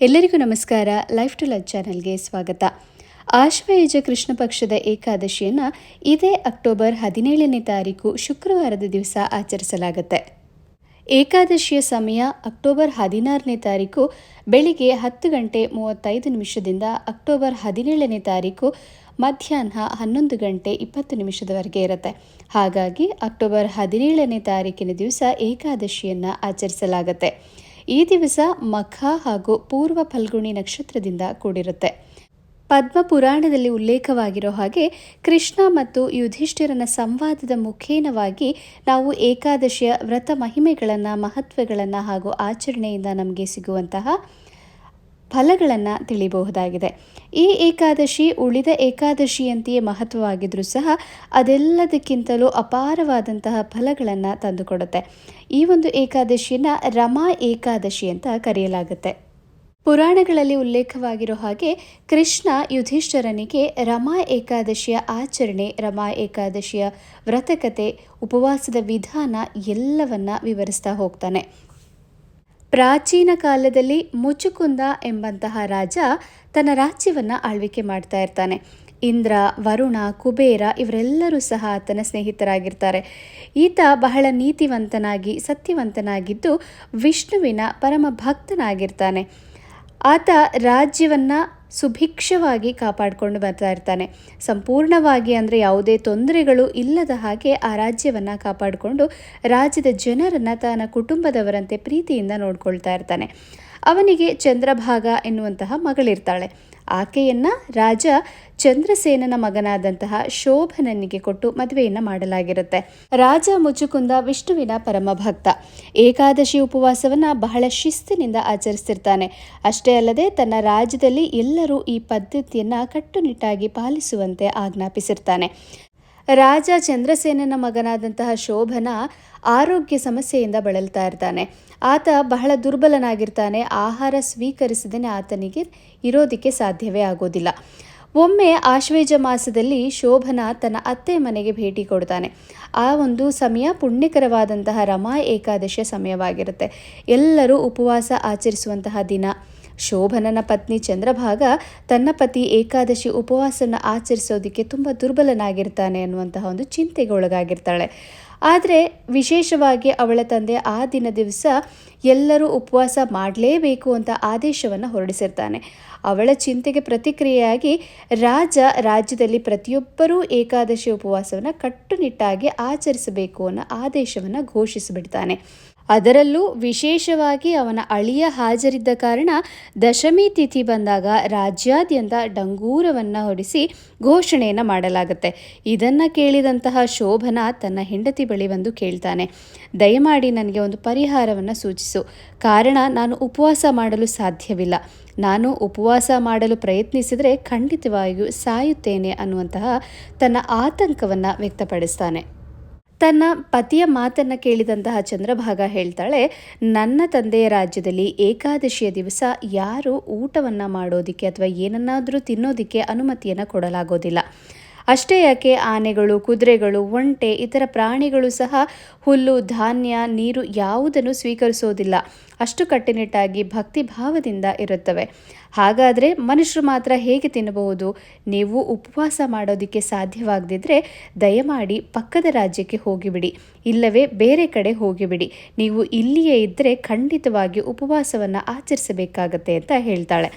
ಎಲ್ಲರಿಗೂ ನಮಸ್ಕಾರ. Life to life ಚಾನೆಲ್ಗೆ ಸ್ವಾಗತ. ಆಶ್ವಯುಜ ಕೃಷ್ಣ ಪಕ್ಷದ ಏಕಾದಶಿಯನ್ನು ಇದೇ ಅಕ್ಟೋಬರ್ ಹದಿನೇಳನೇ ತಾರೀಕು ಶುಕ್ರವಾರದ ದಿವಸ ಆಚರಿಸಲಾಗುತ್ತೆ. ಏಕಾದಶಿಯ ಸಮಯ ಅಕ್ಟೋಬರ್ ಹದಿನಾರನೇ ತಾರೀಕು, ಬೆಳಿಗ್ಗೆ ಹತ್ತು ಗಂಟೆ ಮೂವತ್ತೈದು ನಿಮಿಷದಿಂದ ಅಕ್ಟೋಬರ್ ಹದಿನೇಳನೇ ತಾರೀಕು ಮಧ್ಯಾಹ್ನ ಹನ್ನೊಂದು ಗಂಟೆ ಇಪ್ಪತ್ತು ನಿಮಿಷದವರೆಗೆ ಇರುತ್ತೆ. ಹಾಗಾಗಿ ಅಕ್ಟೋಬರ್ ಹದಿನೇಳನೇ ತಾರೀಕಿನ ದಿವಸ ಏಕಾದಶಿಯನ್ನು ಆಚರಿಸಲಾಗುತ್ತೆ. ಈ ದಿವಸ ಮಖ ಹಾಗೂ ಪೂರ್ವ ಫಲ್ಗುಣಿ ನಕ್ಷತ್ರದಿಂದ ಕೂಡಿರುತ್ತೆ. ಪದ್ಮ ಪುರಾಣದಲ್ಲಿ ಉಲ್ಲೇಖವಾಗಿರೋ ಹಾಗೆ ಕೃಷ್ಣ ಮತ್ತು ಯುಧಿಷ್ಠಿರನ ಸಂವಾದದ ಮುಖೇನವಾಗಿ ನಾವು ಏಕಾದಶಿಯ ವ್ರತ ಮಹಿಮೆಗಳನ್ನು, ಮಹತ್ವಗಳನ್ನು ಹಾಗೂ ಆಚರಣೆಯಿಂದ ನಮಗೆ ಸಿಗುವಂತಹ ಫಲಗಳನ್ನು ತಿಳಿಬಹುದಾಗಿದೆ ಈ ಏಕಾದಶಿ ಉಳಿದ ಏಕಾದಶಿಯಂತೆಯೇ ಮಹತ್ವವಾಗಿದ್ದರೂ ಸಹ ಅದೆಲ್ಲದಕ್ಕಿಂತಲೂ ಅಪಾರವಾದಂತಹ ಫಲಗಳನ್ನು ತಂದುಕೊಡುತ್ತೆ. ಈ ಒಂದು ಏಕಾದಶಿಯನ್ನು ರಮಾ ಏಕಾದಶಿ ಅಂತ ಕರೆಯಲಾಗುತ್ತೆ. ಪುರಾಣಗಳಲ್ಲಿ ಉಲ್ಲೇಖವಾಗಿರೋ ಹಾಗೆ ಕೃಷ್ಣ ಯುಧಿಷ್ಠರನಿಗೆ ರಮಾ ಏಕಾದಶಿಯ ಆಚರಣೆ, ರಮಾ ಏಕಾದಶಿಯ ವ್ರತಕತೆ, ಉಪವಾಸದ ವಿಧಾನ ಎಲ್ಲವನ್ನ ವಿವರಿಸ್ತಾ ಹೋಗ್ತಾನೆ. ಪ್ರಾಚೀನ ಕಾಲದಲ್ಲಿ ಮುಚುಕುಂದ ಎಂಬಂತಹ ರಾಜ ತನ್ನ ರಾಜ್ಯವನ್ನು ಆಳ್ವಿಕೆ ಮಾಡ್ತಾ ಇರ್ತಾನೆ. ಇಂದ್ರ, ವರುಣ, ಕುಬೇರ ಇವರೆಲ್ಲರೂ ಸಹ ಆತನ ಸ್ನೇಹಿತರಾಗಿರ್ತಾರೆ. ಈತ ಬಹಳ ನೀತಿವಂತನಾಗಿ, ಸತ್ಯವಂತನಾಗಿದ್ದು ವಿಷ್ಣುವಿನ ಪರಮ ಭಕ್ತನಾಗಿರ್ತಾನೆ ಆತ ರಾಜ್ಯವನ್ನು ಸುಭಿಕ್ಷವಾಗಿ ಕಾಪಾಡಿಕೊಂಡು ಬರ್ತಾ ಇರ್ತಾನೆ. ಸಂಪೂರ್ಣವಾಗಿ ಅಂದರೆ ಯಾವುದೇ ತೊಂದರೆಗಳು ಇಲ್ಲದ ಹಾಗೆ ಆ ರಾಜ್ಯವನ್ನು ಕಾಪಾಡಿಕೊಂಡು ರಾಜ್ಯದ ಜನರನ್ನು ತನ್ನ ಕುಟುಂಬದವರಂತೆ ಪ್ರೀತಿಯಿಂದ ನೋಡ್ಕೊಳ್ತಾ ಇರ್ತಾನೆ. ಅವನಿಗೆ ಚಂದ್ರಭಾಗ ಎನ್ನುವಂತಹ ಮಗಳಿರ್ತಾಳೆ. ಆಕೆಯನ್ನ ರಾಜ ಚಂದ್ರಸೇನನ ಮಗನಾದಂತಹ ಶೋಭನನಿಗೆ ಕೊಟ್ಟು ಮದುವೆಯನ್ನು ಮಾಡಲಾಗಿರುತ್ತೆ. ರಾಜ ಮುಚುಕುಂದ ವಿಷ್ಣುವಿನ ಪರಮ ಭಕ್ತ. ಏಕಾದಶಿ ಉಪವಾಸವನ್ನ ಬಹಳ ಶಿಸ್ತಿನಿಂದ ಆಚರಿಸ್ತಿರ್ತಾನೆ. ಅಷ್ಟೇ ಅಲ್ಲದೆ ತನ್ನ ರಾಜ್ಯದಲ್ಲಿ ಎಲ್ಲರೂ ಈ ಪದ್ಧತಿಯನ್ನ ಕಟ್ಟುನಿಟ್ಟಾಗಿ ಪಾಲಿಸುವಂತೆ ಆಜ್ಞಾಪಿಸಿರ್ತಾನೆ. ರಾಜ ಚಂದ್ರಸೇನನ ಮಗನಾದಂತಹ ಶೋಭನ ಆರೋಗ್ಯ ಸಮಸ್ಯೆಯಿಂದ ಬಳಲ್ತಾ ಇರ್ತಾನೆ. ಆತ ಬಹಳ ದುರ್ಬಲನಾಗಿರ್ತಾನೆ. ಆಹಾರ ಸ್ವೀಕರಿಸದೇ ಆತನಿಗೆ ಇರೋದಕ್ಕೆ ಸಾಧ್ಯವೇ ಆಗೋದಿಲ್ಲ. ಒಮ್ಮೆ ಆಶ್ವೇಜ ಮಾಸದಲ್ಲಿ ಶೋಭನ ತನ್ನ ಅತ್ತೆ ಮನೆಗೆ ಭೇಟಿ ಕೊಡ್ತಾನೆ. ಆ ಒಂದು ಸಮಯ ಪುಣ್ಯಕರವಾದಂತಹ ರಮಾ ಏಕಾದಶಿಯ ಸಮಯವಾಗಿರುತ್ತೆ. ಎಲ್ಲರೂ ಉಪವಾಸ ಆಚರಿಸುವಂತಹ ದಿನ. ಶೋಭನನ ಪತ್ನಿ ಚಂದ್ರಭಾಗ ತನ್ನ ಪತಿ ಏಕಾದಶಿ ಉಪವಾಸನ ಆಚರಿಸೋದಕ್ಕೆ ತುಂಬ ದುರ್ಬಲನಾಗಿರ್ತಾನೆ ಅನ್ನುವಂತಹ ಒಂದು ಚಿಂತೆಗೆ ಒಳಗಾಗಿರ್ತಾಳೆ ಆದರೆ ವಿಶೇಷವಾಗಿ ಅವಳ ತಂದೆ ಆ ದಿನ ದಿವಸ ಎಲ್ಲರೂ ಉಪವಾಸ ಮಾಡಲೇಬೇಕು ಅಂತ ಆದೇಶವನ್ನು ಹೊರಡಿಸಿರ್ತಾನೆ. ಅವಳ ಚಿಂತೆಗೆ ಪ್ರತಿಕ್ರಿಯೆಯಾಗಿ ರಾಜ ರಾಜ್ಯದಲ್ಲಿ ಪ್ರತಿಯೊಬ್ಬರೂ ಏಕಾದಶಿ ಉಪವಾಸವನ್ನು ಕಟ್ಟುನಿಟ್ಟಾಗಿ ಆಚರಿಸಬೇಕು ಅನ್ನೋ ಆದೇಶವನ್ನು ಘೋಷಿಸಿಬಿಡ್ತಾನೆ. ಅದರಲ್ಲೂ ವಿಶೇಷವಾಗಿ ಅವನ ಅಳಿಯ ಹಾಜರಿದ್ದ ಕಾರಣ ದಶಮಿ ತಿಥಿ ಬಂದಾಗ ರಾಜ್ಯಾದ್ಯಂತ ಡಂಗೂರವನ್ನು ಹೊಡಿಸಿ ಘೋಷಣೆಯನ್ನು ಮಾಡಲಾಗುತ್ತೆ. ಇದನ್ನು ಕೇಳಿದಂತಹ ಶೋಭನ ತನ್ನ ಹೆಂಡತಿ ಬಳಿ ಬಂದು ಕೇಳ್ತಾನೆ. ದಯಮಾಡಿ ನನಗೆ ಒಂದು ಪರಿಹಾರವನ್ನು ಸೂಚಿಸು. ಕಾರಣ, ನಾನು ಉಪವಾಸ ಮಾಡಲು ಸಾಧ್ಯವಿಲ್ಲ. ನಾನು ಉಪವಾಸ ಮಾಡಲು ಪ್ರಯತ್ನಿಸಿದರೆ ಖಂಡಿತವಾಗಿಯೂ ಸಾಯುತ್ತೇನೆ ಅನ್ನುವಂತಹ ತನ್ನ ಆತಂಕವನ್ನು ವ್ಯಕ್ತಪಡಿಸ್ತಾನೆ. ತನ್ನ ಪತಿಯ ಮಾತನ್ನು ಕೇಳಿದಂತಹ ಚಂದ್ರಭಾಗ ಹೇಳ್ತಾಳೆ, ನನ್ನ ತಂದೆಯ ರಾಜ್ಯದಲ್ಲಿ ಏಕಾದಶಿಯ ದಿವಸ ಯಾರು ಊಟವನ್ನು ಮಾಡೋದಕ್ಕೆ ಅಥವಾ ಏನನ್ನಾದರೂ ತಿನ್ನೋದಕ್ಕೆ ಅನುಮತಿಯನ್ನು ಕೊಡಲಾಗೋದಿಲ್ಲ. ಅಷ್ಟೇ ಯಾಕೆ ಆನೆಗಳು, ಕುದುರೆಗಳು, ಒಂಟೆ, ಇತರ ಪ್ರಾಣಿಗಳು ಸಹ ಹುಲ್ಲು, ಧಾನ್ಯ, ನೀರು ಯಾವುದನ್ನು ಸ್ವೀಕರಿಸೋದಿಲ್ಲ. ಅಷ್ಟು ಕಟ್ಟುನಿಟ್ಟಾಗಿ ಭಕ್ತಿ ಭಾವದಿಂದ ಇರುತ್ತವೆ. ಹಾಗಾದರೆ ಮನುಷ್ಯರು ಮಾತ್ರ ಹೇಗೆ ತಿನ್ನಬಹುದು? ನೀವು ಉಪವಾಸ ಮಾಡೋದಕ್ಕೆ ಸಾಧ್ಯವಾಗದಿದ್ದರೆ ದಯಮಾಡಿ ಪಕ್ಕದ ರಾಜ್ಯಕ್ಕೆ ಹೋಗಿಬಿಡಿ. ಇಲ್ಲವೇ ಬೇರೆ ಕಡೆ ಹೋಗಿಬಿಡಿ. ನೀವು ಇಲ್ಲಿಯೇ ಇದ್ದರೆ ಖಂಡಿತವಾಗಿ ಉಪವಾಸವನ್ನು ಆಚರಿಸಬೇಕಾಗತ್ತೆ ಅಂತ ಹೇಳ್ತಾಳೆ.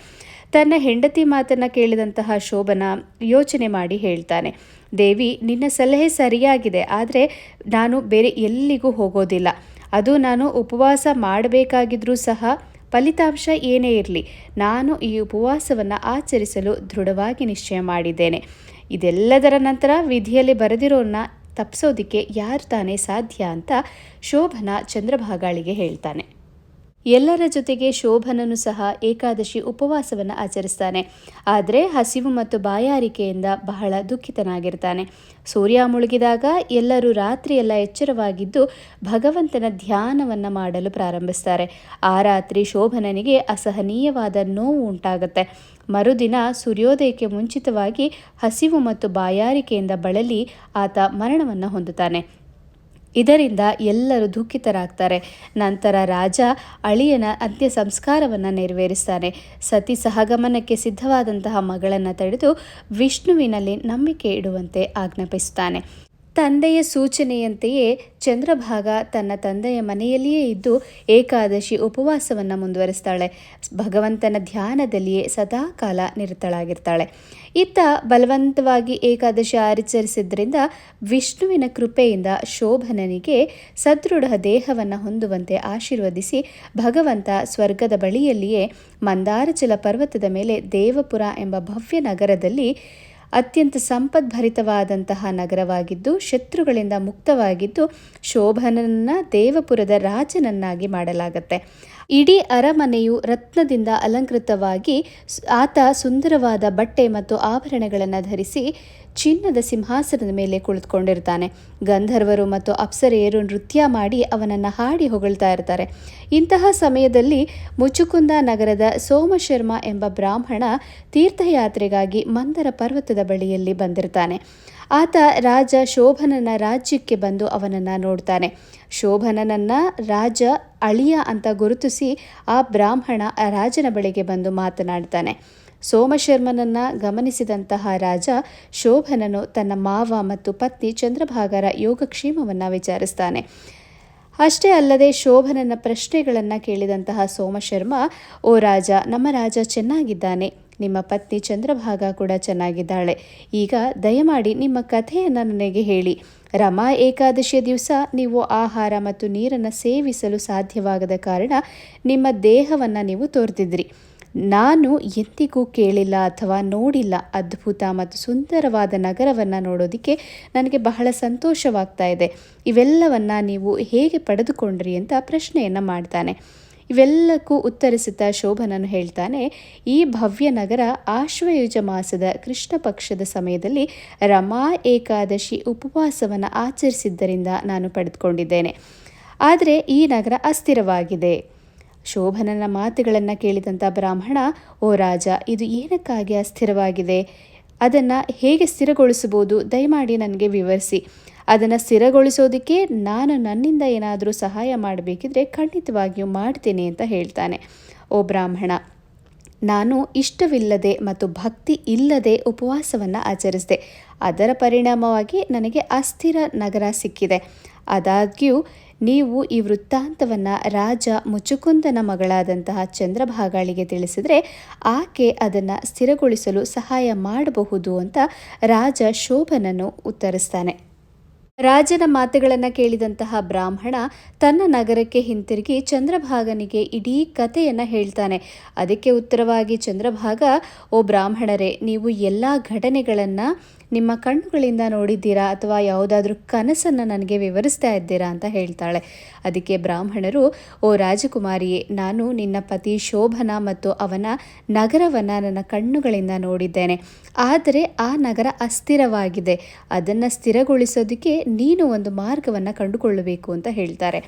ತನ್ನ ಹೆಂಡತಿ ಮಾತನ್ನು ಕೇಳಿದಂತಹ ಶೋಭನ ಯೋಚನೆ ಮಾಡಿ ಹೇಳ್ತಾನೆ, ದೇವಿ, ನಿನ್ನ ಸಲಹೆ ಸರಿಯಾಗಿದೆ, ಆದರೆ ನಾನು ಬೇರೆ ಎಲ್ಲಿಗೂ ಹೋಗೋದಿಲ್ಲ. ಅದು ನಾನು ಉಪವಾಸ ಮಾಡಬೇಕಾಗಿದ್ರೂ ಸಹ ಫಲಿತಾಂಶ ಏನೇ ಇರಲಿ, ನಾನು ಈ ಉಪವಾಸವನ್ನು ಆಚರಿಸಲು ದೃಢವಾಗಿ ನಿಶ್ಚಯ ಮಾಡಿದ್ದೇನೆ. ಇದೆಲ್ಲದರ ನಂತರ ವಿಧಿಯಲ್ಲಿ ಬರೆದಿರೋನ್ನ ತಪ್ಪಿಸೋದಕ್ಕೆ ಯಾರು ತಾನೇ ಸಾಧ್ಯ? ಅಂತ ಶೋಭನ ಚಂದ್ರಭಾಗಾಳಿಗೆ ಹೇಳ್ತಾನೆ. ಎಲ್ಲರ ಜೊತೆಗೆ ಶೋಭನನು ಸಹ ಏಕಾದಶಿ ಉಪವಾಸವನ್ನು ಆಚರಿಸ್ತಾನೆ. ಆದರೆ ಹಸಿವು ಮತ್ತು ಬಾಯಾರಿಕೆಯಿಂದ ಬಹಳ ದುಃಖಿತನಾಗಿರ್ತಾನೆ. ಸೂರ್ಯ ಮುಳುಗಿದಾಗ ಎಲ್ಲರೂ ರಾತ್ರಿಯೆಲ್ಲ ಎಚ್ಚರವಾಗಿದ್ದು ಭಗವಂತನ ಧ್ಯಾನವನ್ನು ಮಾಡಲು ಪ್ರಾರಂಭಿಸ್ತಾರೆ. ಆ ರಾತ್ರಿ ಶೋಭನನಿಗೆ ಅಸಹನೀಯವಾದ ನೋವು ಉಂಟಾಗುತ್ತೆ. ಮರುದಿನ ಸೂರ್ಯೋದಯಕ್ಕೆ ಮುಂಚಿತವಾಗಿ ಹಸಿವು ಮತ್ತು ಬಾಯಾರಿಕೆಯಿಂದ ಬಳಲಿ ಆತ ಮರಣವನ್ನು ಹೊಂದುತ್ತಾನೆ. ಇದರಿಂದ ಎಲ್ಲರೂ ದುಃಖಿತರಾಗ್ತಾರೆ. ನಂತರ ರಾಜ ಅಳಿಯನ ಅಂತ್ಯ ಸಂಸ್ಕಾರವನ್ನು ನೆರವೇರಿಸ್ತಾನೆ. ಸತಿ ಸಹಗಮನಕ್ಕೆ ಸಿದ್ಧವಾದಂತಹ ಮಗಳನ್ನು ತಡೆದು ವಿಷ್ಣುವಿನಲ್ಲಿ ನಂಬಿಕೆ ಇಡುವಂತೆ ಆಜ್ಞಾಪಿಸುತ್ತಾನೆ ತಂದೆಯ ಸೂಚನೆಯಂತೆಯೇ ಚಂದ್ರಭಾಗ ತನ್ನ ತಂದೆಯ ಮನೆಯಲ್ಲಿಯೇ ಇದ್ದು ಏಕಾದಶಿ ಉಪವಾಸವನ್ನು ಮುಂದುವರಿಸ್ತಾಳೆ. ಭಗವಂತನ ಧ್ಯಾನದಲ್ಲಿಯೇ ಸದಾ ಕಾಲ ನಿರತಳಾಗಿರ್ತಾಳೆ. ಇತ್ತ ಬಲವಂತವಾಗಿ ಏಕಾದಶಿ ಆಚರಿಸಿದ್ರಿಂದ ವಿಷ್ಣುವಿನ ಕೃಪೆಯಿಂದ ಶೋಭನನಿಗೆ ಸದೃಢ ದೇಹವನ್ನು ಹೊಂದುವಂತೆ ಆಶೀರ್ವದಿಸಿ ಭಗವಂತ ಸ್ವರ್ಗದ ಬಳಿಯಲ್ಲಿಯೇ ಮಂದಾರಚಲ ಪರ್ವತದ ಮೇಲೆ ದೇವಪುರ ಎಂಬ ಭವ್ಯ ನಗರದಲ್ಲಿ ಅತ್ಯಂತ ಸಂಪದ್ಭರಿತವಾದಂತಹ ನಗರವಾಗಿದ್ದು, ಶತ್ರುಗಳಿಂದ ಮುಕ್ತವಾಗಿದ್ದು, ಶೋಭನನ್ನ ದೇವಪುರದ ರಾಜನನ್ನಾಗಿ ಮಾಡಲಾಗತ್ತೆ. ಇಡೀ ಅರಮನೆಯು ರತ್ನದಿಂದ ಅಲಂಕೃತವಾಗಿ ಆತ ಸುಂದರವಾದ ಬಟ್ಟೆ ಮತ್ತು ಆಭರಣಗಳನ್ನು ಧರಿಸಿ ಚಿನ್ನದ ಸಿಂಹಾಸನದ ಮೇಲೆ ಕುಳಿತುಕೊಂಡಿರ್ತಾನೆ. ಗಂಧರ್ವರು ಮತ್ತು ಅಪ್ಸರೆಯರು ನೃತ್ಯ ಮಾಡಿ ಅವನನ್ನು ಹಾಡಿ ಹೊಗಳ್ತಾ ಇರ್ತಾರೆ. ಇಂತಹ ಸಮಯದಲ್ಲಿ ಮುಚುಕುಂದ ನಗರದ ಸೋಮಶರ್ಮ ಎಂಬ ಬ್ರಾಹ್ಮಣ ತೀರ್ಥಯಾತ್ರೆಗಾಗಿ ಮಂದರ ಪರ್ವತದ ಬಳಿಯಲ್ಲಿ ಬಂದಿರ್ತಾನೆ. ಆತ ರಾಜ ಶೋಭನನ ರಾಜ್ಯಕ್ಕೆ ಬಂದು ಅವನನ್ನು ನೋಡ್ತಾನೆ. ಶೋಭನನನ್ನ ರಾಜ ಅಳಿಯ ಅಂತ ಗುರುತಿಸಿ ಆ ಬ್ರಾಹ್ಮಣ ರಾಜನ ಬಳಿಗೆ ಬಂದು ಮಾತನಾಡ್ತಾನೆ. ಸೋಮಶರ್ಮನನ್ನ ಗಮನಿಸಿದಂತಹ ರಾಜ ಶೋಭನನು ತನ್ನ ಮಾವ ಮತ್ತು ಪತ್ನಿ ಚಂದ್ರಭಾಗರ ಯೋಗಕ್ಷೇಮವನ್ನು ವಿಚಾರಿಸ್ತಾನೆ. ಅಷ್ಟೇ ಅಲ್ಲದೆ ಶೋಭನನ ಪ್ರಶ್ನೆಗಳನ್ನು ಕೇಳಿದಂತಹ ಸೋಮಶರ್ಮ, ಓ ರಾಜ, ನಮ್ಮ ರಾಜ ಚೆನ್ನಾಗಿದ್ದಾನೆ. ನಿಮ್ಮ ಪತ್ನಿ ಚಂದ್ರಭಾಗ ಕೂಡ ಚೆನ್ನಾಗಿದ್ದಾಳೆ. ಈಗ ದಯಮಾಡಿ ನಿಮ್ಮ ಕಥೆಯನ್ನು ನನಗೆ ಹೇಳಿ. ರಮಾ ಏಕಾದಶಿಯ ದಿವಸ ನೀವು ಆಹಾರ ಮತ್ತು ನೀರನ್ನು ಸೇವಿಸಲು ಸಾಧ್ಯವಾಗದ ಕಾರಣ ನಿಮ್ಮ ದೇಹವನ್ನು ನೀವು ತೋರ್ತಿದ್ರಿ ನಾನು ಎಂದಿಗೂ ಕೇಳಿಲ್ಲ ಅಥವಾ ನೋಡಿಲ್ಲ ಅದ್ಭುತ ಮತ್ತು ಸುಂದರವಾದ ನಗರವನ್ನು ನೋಡೋದಕ್ಕೆ ನನಗೆ ಬಹಳ ಸಂತೋಷವಾಗ್ತಾ ಇದೆ. ಇವೆಲ್ಲವನ್ನು ನೀವು ಹೇಗೆ ಪಡೆದುಕೊಂಡ್ರಿ ಅಂತ ಪ್ರಶ್ನೆಯನ್ನು ಮಾಡ್ತಾನೆ. ಇವೆಲ್ಲಕ್ಕೂ ಉತ್ತರಿಸುತ್ತಾ ಶೋಭನನು ಹೇಳ್ತಾನೆ, ಈ ಭವ್ಯ ನಗರ ಆಶ್ವಯುಜ ಮಾಸದ ಕೃಷ್ಣ ಪಕ್ಷದ ಸಮಯದಲ್ಲಿ ರಮಾ ಏಕಾದಶಿ ಉಪವಾಸವನ್ನು ಆಚರಿಸಿದ್ದರಿಂದ ನಾನು ಪಡೆದುಕೊಂಡಿದ್ದೇನೆ. ಆದರೆ ಈ ನಗರ ಅಸ್ಥಿರವಾಗಿದೆ. ಶೋಭನನ ಮಾತುಗಳನ್ನು ಕೇಳಿದಂಥ ಬ್ರಾಹ್ಮಣ, ಓ ರಾಜ, ಇದು ಏನಕ್ಕಾಗಿ ಅಸ್ಥಿರವಾಗಿದೆ? ಅದನ್ನು ಹೇಗೆ ಸ್ಥಿರಗೊಳಿಸಬಹುದು? ದಯಮಾಡಿ ನನಗೆ ವಿವರಿಸಿ. ಅದನ್ನು ಸ್ಥಿರಗೊಳಿಸೋದಕ್ಕೆ ನಾನು ನನ್ನಿಂದ ಏನಾದರೂ ಸಹಾಯ ಮಾಡಬೇಕಿದ್ರೆ ಖಂಡಿತವಾಗಿಯೂ ಮಾಡ್ತೇನೆ ಅಂತ ಹೇಳ್ತಾನೆ. ಓ ಬ್ರಾಹ್ಮಣ, ನಾನು ಇಷ್ಟವಿಲ್ಲದೆ ಮತ್ತು ಭಕ್ತಿ ಇಲ್ಲದೆ ಉಪವಾಸವನ್ನು ಆಚರಿಸಿದೆ. ಅದರ ಪರಿಣಾಮವಾಗಿ ನನಗೆ ಅಸ್ಥಿರ ನಗರ ಸಿಕ್ಕಿದೆ. ಆದಾಗ್ಯೂ ನೀವು ಈ ವೃತ್ತಾಂತವನ್ನು ರಾಜ ಮುಚುಕುಂದನ ಮಗಳಾದಂತಹ ಚಂದ್ರಭಾಗಾಳಿಗೆ ತಿಳಿಸಿದರೆ ಆಕೆ ಅದನ್ನು ಸ್ಥಿರಗೊಳಿಸಲು ಸಹಾಯ ಮಾಡಬಹುದು ಅಂತ ರಾಜ ಶೋಭನನ್ನು ಉತ್ತರಿಸ್ತಾನೆ. ರಾಜನ ಮಾತುಗಳನ್ನು ಕೇಳಿದಂತಹ ಬ್ರಾಹ್ಮಣ ತನ್ನ ನಗರಕ್ಕೆ ಹಿಂತಿರುಗಿ ಚಂದ್ರಭಾಗನಿಗೆ ಇಡೀ ಕಥೆಯನ್ನು ಹೇಳ್ತಾನೆ. ಅದಕ್ಕೆ ಉತ್ತರವಾಗಿ, ಚಂದ್ರಭಾಗ, ಓ ಬ್ರಾಹ್ಮಣರೇ, ನೀವು ಎಲ್ಲ ಘಟನೆಗಳನ್ನು ನಿಮ್ಮ ಕಣ್ಣುಗಳಿಂದ ನೋಡಿದ್ದೀರಾ ಅಥವಾ ಯಾವುದಾದ್ರೂ ಕನಸನ್ನು ನನಗೆ ವಿವರಿಸ್ತಾ ಇದ್ದೀರಾ ಅಂತ ಹೇಳ್ತಾಳೆ. ಅದಕ್ಕೆ ಬ್ರಾಹ್ಮಣರು, ಓ ರಾಜಕುಮಾರಿಯೇ, ನಾನು ನಿನ್ನ ಪತಿ ಶೋಭನ ಮತ್ತು ಅವನ ನಗರವನ್ನು ನನ್ನ ಕಣ್ಣುಗಳಿಂದ ನೋಡಿದ್ದೇನೆ. ಆದರೆ ಆ ನಗರ ಅಸ್ಥಿರವಾಗಿದೆ. ಅದನ್ನು ಸ್ಥಿರಗೊಳಿಸೋದಕ್ಕೆ ನೀನು ಒಂದು ಮಾರ್ಗವನ್ನು ಕಂಡುಕೊಳ್ಳಬೇಕು, ಅಂತ ಹೇಳ್ತಾರೆ.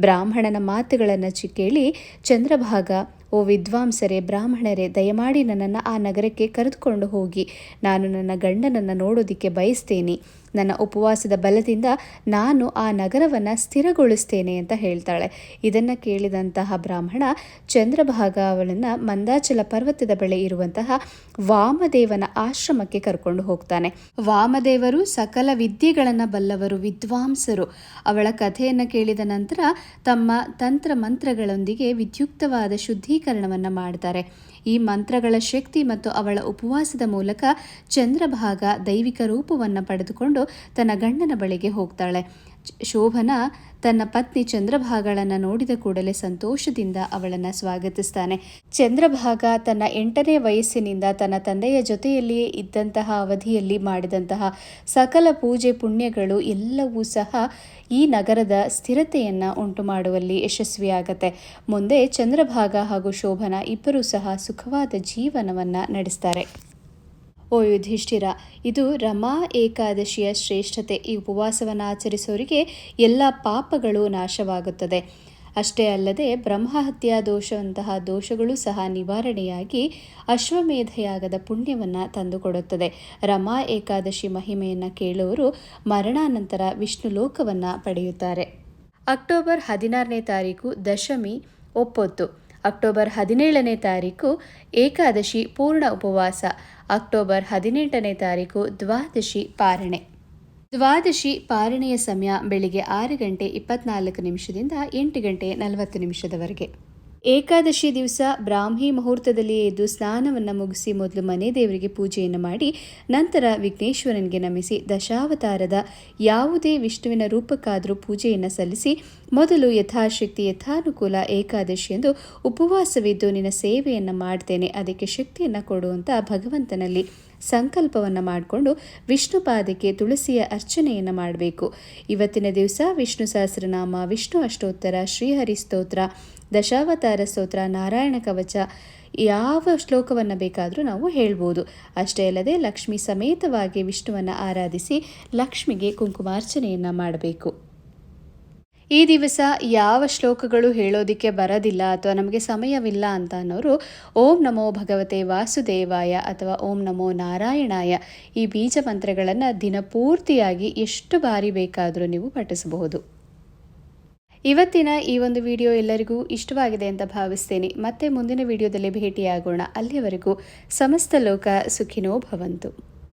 ಬ್ರಾಹ್ಮಣನ ಮಾತುಗಳನ್ನು ಕೇಳಿ ಚಂದ್ರಭಾಗ ಓ ವಿದ್ವಾಂಸರೇ ಬ್ರಾಹ್ಮಣರೇ ದಯಮಾಡಿ ನನ್ನನ್ನು ಆ ನಗರಕ್ಕೆ ಕರೆದುಕೊಂಡು ಹೋಗಿ. ನಾನು ನನ್ನ ಗಂಡನನ್ನು ನೋಡೋದಕ್ಕೆ ಬಯಸ್ತೇನೆ. ನನ್ನ ಉಪವಾಸದ ಬಲದಿಂದ ನಾನು ಆ ನಗರವನ್ನು ಸ್ಥಿರಗೊಳಿಸ್ತೇನೆ ಅಂತ ಹೇಳ್ತಾಳೆ. ಇದನ್ನು ಕೇಳಿದಂತಹ ಬ್ರಾಹ್ಮಣ ಚಂದ್ರಭಾಗ ಅವಳನ್ನು ಮಂದಾಚಲ ಪರ್ವತದ ಬಳಿ ಇರುವಂತಹ ವಾಮದೇವನ ಆಶ್ರಮಕ್ಕೆ ಕರ್ಕೊಂಡು ಹೋಗ್ತಾನೆ. ವಾಮದೇವರು ಸಕಲ ವಿದ್ಯೆಗಳನ್ನು ಬಲ್ಲವರು ವಿದ್ವಾಂಸರು. ಅವಳ ಕಥೆಯನ್ನು ಕೇಳಿದ ನಂತರ ತಮ್ಮ ತಂತ್ರ ಮಂತ್ರಗಳೊಂದಿಗೆ ವಿದ್ಯುಕ್ತವಾದ ಶುದ್ಧೀಕರಣವನ್ನು ಮಾಡ್ತಾರೆ. ಈ ಮಂತ್ರಗಳ ಶಕ್ತಿ ಮತ್ತು ಅವಳ ಉಪವಾಸದ ಮೂಲಕ ಚಂದ್ರಭಾಗ ದೈವಿಕ ರೂಪವನ್ನು ಪಡೆದುಕೊಂಡು ತನ್ನ ಗಂಡನ ಬಳಿಗೆ ಹೋಗ್ತಾಳೆ. ಶೋಭನ ತನ್ನ ಪತ್ನಿ ಚಂದ್ರಭಾಗಳನ್ನು ನೋಡಿದ ಕೂಡಲೇ ಸಂತೋಷದಿಂದ ಅವಳನ್ನು ಸ್ವಾಗತಿಸ್ತಾನೆ. ಚಂದ್ರಭಾಗ ತನ್ನ ಎಂಟನೇ ವಯಸ್ಸಿನಿಂದ ತನ್ನ ತಂದೆಯ ಜೊತೆಯಲ್ಲಿಯೇ ಇದ್ದಂತಹ ಅವಧಿಯಲ್ಲಿ ಮಾಡಿದಂತಹ ಸಕಲ ಪೂಜೆ ಪುಣ್ಯಗಳು ಎಲ್ಲವೂ ಸಹ ಈ ನಗರದ ಸ್ಥಿರತೆಯನ್ನು ಉಂಟು ಮಾಡುವಲ್ಲಿ ಯಶಸ್ವಿಯಾಗತ್ತೆ. ಮುಂದೆ ಚಂದ್ರಭಾಗ ಹಾಗೂ ಶೋಭನ ಇಬ್ಬರೂ ಸಹ ಸುಖವಾದ ಜೀವನವನ್ನು ನಡೆಸ್ತಾರೆ. ಓ ಯುಧಿಷ್ಠಿರ, ಇದು ರಮಾ ಏಕಾದಶಿಯ ಶ್ರೇಷ್ಠತೆ. ಈ ಉಪವಾಸವನ್ನು ಆಚರಿಸೋರಿಗೆ ಎಲ್ಲ ಪಾಪಗಳು ನಾಶವಾಗುತ್ತದೆ. ಅಷ್ಟೇ ಅಲ್ಲದೆ ಬ್ರಹ್ಮಹತ್ಯಾ ದೋಷವಂತಹ ದೋಷಗಳು ಸಹ ನಿವಾರಣೆಯಾಗಿ ಅಶ್ವಮೇಧಯಾಗದ ಪುಣ್ಯವನ್ನು ತಂದುಕೊಡುತ್ತದೆ. ರಮಾ ಏಕಾದಶಿ ಮಹಿಮೆಯನ್ನು ಕೇಳುವರು ಮರಣಾನಂತರ ವಿಷ್ಣು ಲೋಕವನ್ನು ಪಡೆಯುತ್ತಾರೆ. ಅಕ್ಟೋಬರ್ ಹದಿನಾರನೇ ತಾರೀಕು ದಶಮಿ ಒಪ್ಪೊತ್ತು. ಅಕ್ಟೋಬರ್ ಹದಿನೇಳನೇ ತಾರೀಕು ಏಕಾದಶಿ ಪೂರ್ಣ ಉಪವಾಸ, ಅಕ್ಟೋಬರ್ ಹದಿನೆಂಟನೇ ತಾರೀಕು ದ್ವಾದಶಿ ಪಾರಣೆ. ದ್ವಾದಶಿ ಪಾರಣೆಯ ಸಮಯ ಬೆಳಿಗ್ಗೆ ಆರು ಗಂಟೆ ಇಪ್ಪತ್ನಾಲ್ಕು ನಿಮಿಷದಿಂದ ಎಂಟು ಗಂಟೆ ನಲವತ್ತು ನಿಮಿಷದವರೆಗೆ. ಏಕಾದಶಿ ದಿವಸ ಬ್ರಾಹ್ಮಿ ಮುಹೂರ್ತದಲ್ಲಿ ಎದ್ದು ಸ್ನಾನವನ್ನು ಮುಗಿಸಿ ಮೊದಲು ಮನೆ ದೇವರಿಗೆ ಪೂಜೆಯನ್ನು ಮಾಡಿ ನಂತರ ವಿಘ್ನೇಶ್ವರನಿಗೆ ನಮಿಸಿ ದಶಾವತಾರದ ಯಾವುದೇ ವಿಷ್ಣುವಿನ ರೂಪಕ್ಕಾದರೂ ಪೂಜೆಯನ್ನು ಸಲ್ಲಿಸಿ ಮೊದಲು ಯಥಾಶಕ್ತಿ, ಯಥಾನುಕೂಲ ಏಕಾದಶಿ ಎಂದು ಉಪವಾಸವಿದ್ದು ನಿನ್ನ ಸೇವೆಯನ್ನು ಮಾಡ್ತೇನೆ, ಅದಕ್ಕೆ ಶಕ್ತಿಯನ್ನು ಕೊಡುವಂಥ ಭಗವಂತನಲ್ಲಿ ಸಂಕಲ್ಪವನ್ನು ಮಾಡಿಕೊಂಡು ವಿಷ್ಣು ಪಾದಕ್ಕೆ ತುಳಸಿಯ ಅರ್ಚನೆಯನ್ನು ಮಾಡಬೇಕು. ಇವತ್ತಿನ ದಿವಸ ವಿಷ್ಣು ಸಹಸ್ರನಾಮ, ವಿಷ್ಣು ಅಷ್ಟೋತ್ತರ, ಶ್ರೀಹರಿ ಸ್ತೋತ್ರ, ದಶಾವತಾರ ಸ್ತೋತ್ರ, ನಾರಾಯಣ ಕವಚ ಯಾವ ಶ್ಲೋಕವನ್ನು ಬೇಕಾದರೂ ನಾವು ಹೇಳ್ಬೋದು. ಅಷ್ಟೇ ಅಲ್ಲದೆ ಲಕ್ಷ್ಮಿ ಸಮೇತವಾಗಿ ವಿಷ್ಣುವನ್ನು ಆರಾಧಿಸಿ ಲಕ್ಷ್ಮಿಗೆ ಕುಂಕುಮಾರ್ಚನೆಯನ್ನು ಮಾಡಬೇಕು. ಈ ದಿವಸ ಯಾವ ಶ್ಲೋಕಗಳು ಹೇಳೋದಿಕ್ಕೆ ಬರೋದಿಲ್ಲ ಅಥವಾ ನಮಗೆ ಸಮಯವಿಲ್ಲ ಅಂತ ಅನ್ನೋರು ಓಂ ನಮೋ ಭಗವತೆ ವಾಸುದೇವಾಯ ಅಥವಾ ಓಂ ನಮೋ ನಾರಾಯಣಾಯ ಈ ಬೀಜ ಮಂತ್ರಗಳನ್ನು ದಿನಪೂರ್ತಿಯಾಗಿ ಎಷ್ಟು ಬಾರಿ ಬೇಕಾದರೂ ನೀವು ಪಠಿಸಬಹುದು. ಇವತ್ತಿನ ಈ ಒಂದು ವಿಡಿಯೋ ಎಲ್ಲರಿಗೂ ಇಷ್ಟವಾಗಿದೆ ಅಂತ ಭಾವಿಸ್ತೇನೆ. ಮತ್ತೆ ಮುಂದಿನ ವಿಡಿಯೋದಲ್ಲಿ ಭೇಟಿಯಾಗೋಣ. ಅಲ್ಲಿಯವರೆಗೂ ಸಮಸ್ತ ಲೋಕ ಸುಖಿನೋ ಭವಂತು.